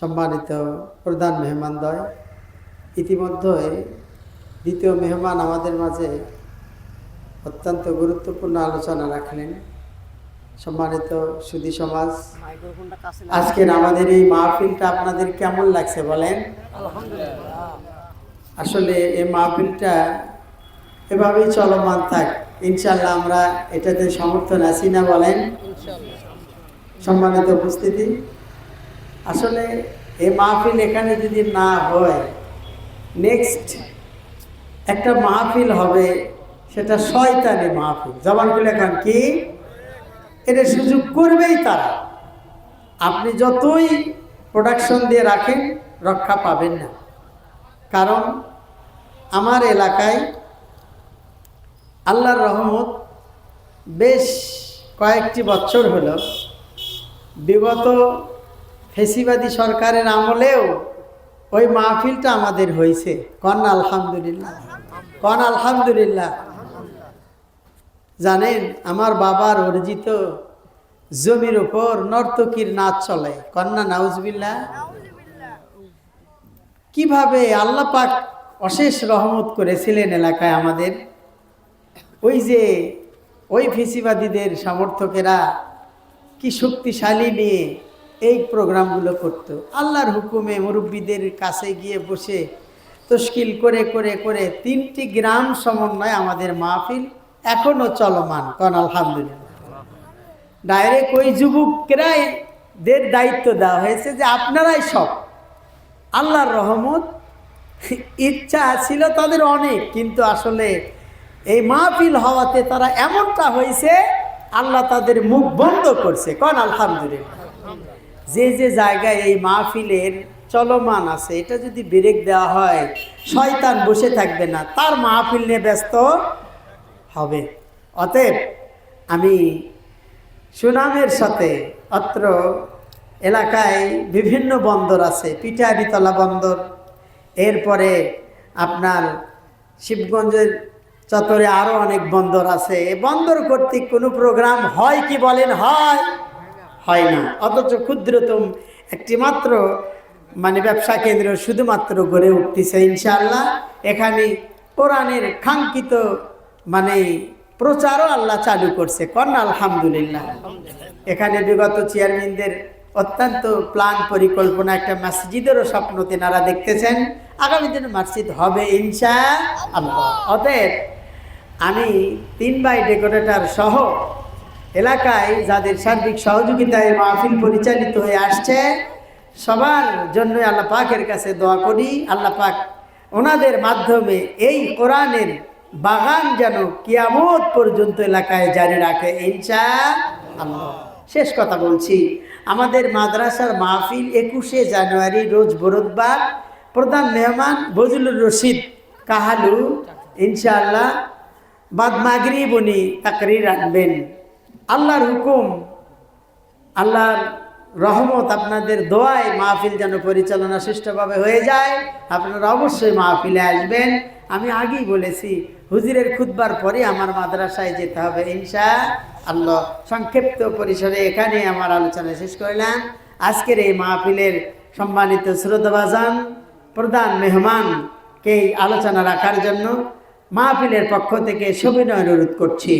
সম্মানিত প্রধান মেহমানদ্বয় ইতিমধ্যে দ্বিতীয় মেহমান আমাদের মাঝে অত্যন্ত গুরুত্বপূর্ণ আলোচনা রাখলেন। সম্মানিত সুধী সমাজ আজকের আমাদের এই মাহফিলটা আপনাদের কেমন লাগছে বলেন? আসলে এই মাহফিলটা এভাবেই চলমান থাক ইনশাল্লাহ আমরা এটাতে সমর্থন আছি না বলেন? সম্মানিত উপস্থিতি। আসলে এই মাহফিল এখানে যদি না হয় নেক্সট একটা মাহফিল হবে, সেটা শয়তানি মাহফিল। জবান খুলে এখন কি? এটা সুযোগ করবেই তারা। আপনি যতই প্রোডাকশন দিয়ে রাখেন, রক্ষা পাবেন না। কারণ আমার এলাকায় আল্লাহর রহমত বেশ কয়েকটি বছর হলো, বিগত ফেসিবাদী সরকারের আমলেও ওই মাহফিলটা আমাদের হয়েছে কন আলহামদুলিল্লাহ। কন আলহামদুলিল্লাহ। জানেন, আমার বাবার অর্জিত জমির ওপর নর্তকীর নাচ চলে। কন্যা নাউজবিল্লা কীভাবে আল্লাহ পাক অশেষ রহমত করেছিলেন এলাকায় আমাদের? ওই যে ওই ফেসিবাদীদের সমর্থকেরা কি শক্তিশালী নিয়ে এই প্রোগ্রামগুলো করত। আল্লাহর হুকুমে মুরব্বীদের কাছে গিয়ে বসে তশকিল করে করে করে তিনটি গ্রাম সমন্বয় আমাদের মাহফিল এখনও চলমান। কন আলহামদুলিল্লাহ। ডাইরেক্ট ওই যুবকরাই দের দায়িত্ব দেওয়া হয়েছে যে আপনারাই সব। আল্লাহর রহমত, ইচ্ছা ছিল তাদের অনেক, কিন্তু আসলে এই মাহফিল হওয়াতে তারা এমনটা হয়েছে, আল্লাহ তাদের মুখ বন্ধ করছে। কন আলহামদুলিল্লাহ। যে যে জায়গায় এই মাহফিলের চলমান আছে, এটা যদি ব্রেক দেওয়া হয়, শয়তান বসে থাকবে না, তার মাহফিল নিয়ে ব্যস্ত হবে। অতএব আমি সুনামের সাথে অত্র এলাকায় বিভিন্ন বন্দর আছে পিঠারিতলা বন্দর, এরপরে আপনার শিবগঞ্জের চত্বরে আরও অনেক বন্দর আছে। বন্দর কর্তৃক কোনো প্রোগ্রাম হয় কি বলেন? হয়। হয় না। অথচ ক্ষুদ্রতম একটি মাত্র মানে ব্যবসা কেন্দ্র শুধুমাত্র গড়ে উঠতেছে ইনশাআল্লাহ। এখানে কোরআনের কাঙ্ক্ষিত মানে প্রচারও আল্লাহ চালু করছে। কন্যা আলহামদুলিল্লাহ। এখানে বিগত চেয়ারম্যানদের অত্যন্ত প্ল্যান পরিকল্পনা, একটা মসজিদেরও স্বপ্ন তেনারা দেখতেছেন। আগামী দিনে মসজিদ হবে ইনশা আল্লাহ অতএব আমি তিন বাই ডেকোরেটর সহ এলাকায় যাদের সার্বিক সহযোগিতায় মাহফিল পরিচালিত হয়ে আসছে, সবার জন্য আল্লাহ পাকের কাছে দোয়া করি। আল্লাহ পাক ওনাদের মাধ্যমে এই কোরআনের বাগান যেন কিয়ামত পর্যন্ত এলাকায় জারি রাখে ইনশা আল্লাহ শেষ কথা বলছি, আমাদের মাদ্রাসার মাহফিল একুশে জানুয়ারি রোজ বরোদবার প্রধান মেহমান বজলুর রশিদ কাহালু, ইনশাআল্লাহ। বাদ মাগরিব উনি তাকরির আনবেন। আল্লাহর হুকুম, আল্লাহর রহমত আপনাদের দোয়ায় মাহফিল যেন পরিচালনা সুষ্ঠুভাবে হয়ে যায়, আপনারা অবশ্যই মাহফিলে আসবেন। আমি আগেই বলেছি, হুজিরের খুদবার পরে আমার মাদ্রাসায় যেতে হবে, ইনশা আল্লাহ। সংক্ষিপ্ত পরিসরে এখানে আমার আলোচনা শেষ করলাম। আজকের এই মাহফিলের সম্মানিত শ্রোতাবাজান, প্রধান মেহমানকে আলোচনা রাখার জন্য, মাহফিলের পক্ষ থেকে সবিনয় অনুরোধ করছি।